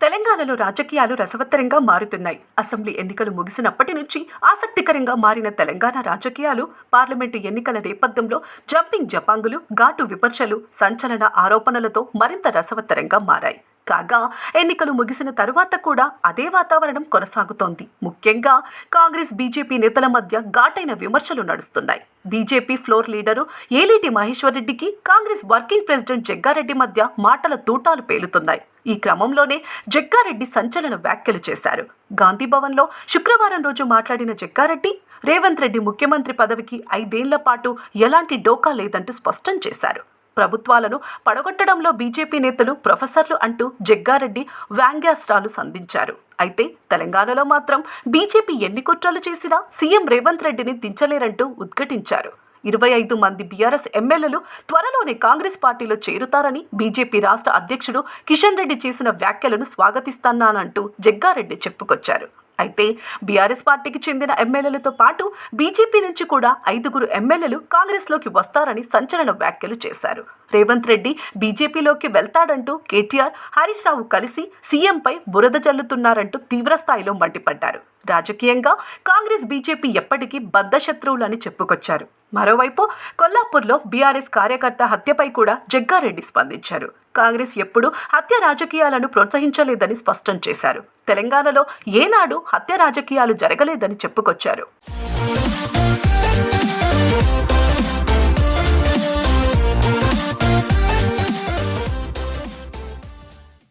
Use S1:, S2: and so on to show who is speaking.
S1: తెలంగాణలో రాజకీయాలు రసవత్తరంగా మారుతున్నాయి. అసెంబ్లీ ఎన్నికలు ముగిసినప్పటి నుంచి ఆసక్తికరంగా మారిన తెలంగాణ రాజకీయాలు పార్లమెంటు ఎన్నికల నేపథ్యంలో జంపింగ్ జపాంగులు ఘాటు విమర్శలు సంచలన ఆరోపణలతో మరింత రసవత్తరంగా మారాయి. కాగా ఎన్నికలు ముగిసిన తరువాత కూడా అదే వాతావరణం కొనసాగుతోంది. ముఖ్యంగా కాంగ్రెస్ బీజేపీ నేతల మధ్య ఘాటైన విమర్శలు నడుస్తున్నాయి. BJP floor leader Alleti Maheshwar రెడ్డికి కాంగ్రెస్ వర్కింగ్ ప్రెసిడెంట్ జగ్గారెడ్డి మధ్య మాటల తూటాలు పేలుతున్నాయి. ఈ క్రమంలోనే జగ్గారెడ్డి సంచలన వ్యాఖ్యలు చేశారు. గాంధీభవన్లో శుక్రవారం రోజు మాట్లాడిన జగ్గారెడ్డి రేవంత్ రెడ్డి ముఖ్యమంత్రి పదవికి ఐదేళ్ళ పాటు ఎలాంటి డోకా లేదంటూ స్పష్టం చేశారు. ప్రభుత్వాలను పడగొట్టడంలో బీజేపీ నేతలు ప్రొఫెసర్లు అంటూ జగ్గారెడ్డి వ్యాంగ్యాస్త్రాలు సంధించారు. అయితే తెలంగాణలో మాత్రం బీజేపీ ఎన్ని కుట్రలు చేసినా సీఎం రేవంత్ రెడ్డిని దించలేరంటూ ఉద్ఘటించారు. ఇరవై ఐదు మంది బీఆర్ఎస్ ఎమ్మెల్యేలు త్వరలోనే కాంగ్రెస్ పార్టీలో చేరుతారని బీజేపీ రాష్ట్ర అధ్యక్షుడు కిషన్ రెడ్డి చేసిన వ్యాఖ్యలను స్వాగతిస్తానంటూ జగ్గారెడ్డి చెప్పుకొచ్చారు. అయితే బీఆర్ఎస్ పార్టీకి చెందిన ఎమ్మెల్యేలతో పాటు బీజేపీ నుంచి కూడా ఐదుగురు ఎమ్మెల్యేలు కాంగ్రెస్లోకి వస్తారని సంచలన వ్యాఖ్యలు చేశారు. రేవంత్ రెడ్డి బీజేపీలోకి వెళ్తాడంటూ కేటీఆర్ హరీష్ రావు కలిసి సీఎంపై బురద జల్లుతున్నారంటూ తీవ్రస్థాయిలో మండిపడ్డారు. రాజకీయంగా కాంగ్రెస్ బీజేపీ ఎప్పటికీ బద్ధ శత్రువులని చెప్పుకొచ్చారు. మరోవైపు కొల్లాపూర్లో బీఆర్ఎస్ కార్యకర్త హత్యపై కూడా జగ్గారెడ్డి స్పందించారు. కాంగ్రెస్ ఎప్పుడూ హత్య రాజకీయాలను ప్రోత్సహించలేదని స్పష్టం చేశారు. తెలంగాణలో ఏనాడు హత్య రాజకీయాలు జరగలేదని చెప్పుకొచ్చారు.